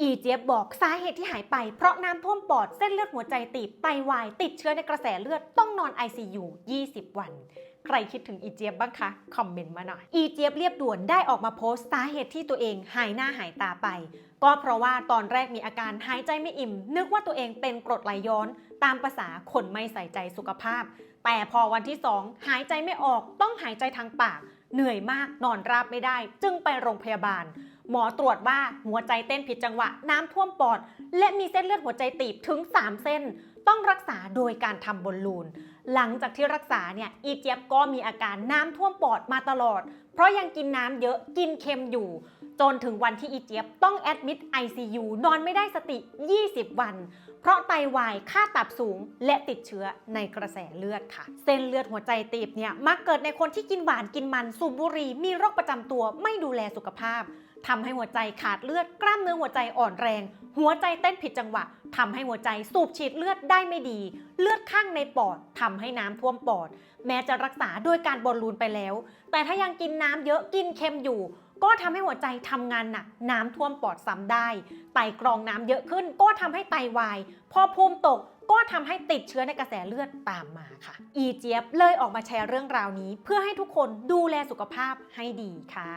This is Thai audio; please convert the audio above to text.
อีเจี๊ยบบอกสาเหตุที่หายไปเพราะน้ำท่วมปอดเส้นเลือดหัวใจตีบไตวาย ติดเชื้อในกระแสเลือดต้องนอน ICU 20 วัน ใครคิดถึงอีเจี๊ยบบ้างคะ คอมเมนต์มาหน่อย อีเจี๊ยบเรียบด่วนได้ออกมาโพสต์สาเหตุที่ตัวเองหายหน้าหายตาไป ก็เพราะว่าตอนแรกมีอาการหายใจไม่อิ่ม นึกว่าตัวเองเป็นกรดไหลย้อนตามภาษาคนไม่ใส่ใจสุขภาพ แต่พอวันที่สองหายใจไม่ออกต้องหายใจทางปาก เหนื่อยมากนอนราบไม่ได้ จึงไปโรงพยาบาล หมอตรวจว่าหัวใจเต้นผิดจังหวะ น้ำท่วมปอด และมีเส้นเลือดหัวใจตีบถึง 3 เส้น ต้องรักษาโดยการทำบอลลูน หลังจากที่รักษาเนี่ยอีเจี๊ยบก็มีอาการน้ำท่วมปอดมาตลอด เพราะยังกินน้ำเยอะกินเค็มอยู่ จนถึงวันที่อีเจี๊ยบต้องแอดมิด ICU นอนไม่ได้สติ 20 วัน เพราะไตวายค่าตับสูง และติดเชื้อในกระแสเลือดค่ะ เส้นเลือดหัวใจตีบเนี่ยมักเกิดในคนที่กินหวานกินมันสูบบุหรี่มีโรคประจำตัวไม่ดูแลสุขภาพ ทำให้หัวใจขาดเลือดกล้ามเนื้อหัวใจอ่อนแรง หัวใจเต้นผิดจังหวะทำให้หัวใจสูบฉีดเลือดได้ไม่ดี เลือดข้างในปอดทำให้น้ำท่วมปอด แม้จะรักษาด้วยการบอลลูนไปแล้ว แต่ถ้ายังกินน้ำเยอะกินเค็มอยู่ ก็ทำให้หัวใจทำงานหนักน้ำท่วมปอดซ้ำได้ ไตกรองน้ำเยอะขึ้น ก็ทำให้ไตวาย พอภูมิตกก็ทำให้ติดเชื้อในกระแสเลือดตามมาค่ะ อีเจี๊ยบเลยออกมาแชร์เรื่องราวนี้ เพื่อให้ทุกคนดูแลสุขภาพให้ดีค่ะ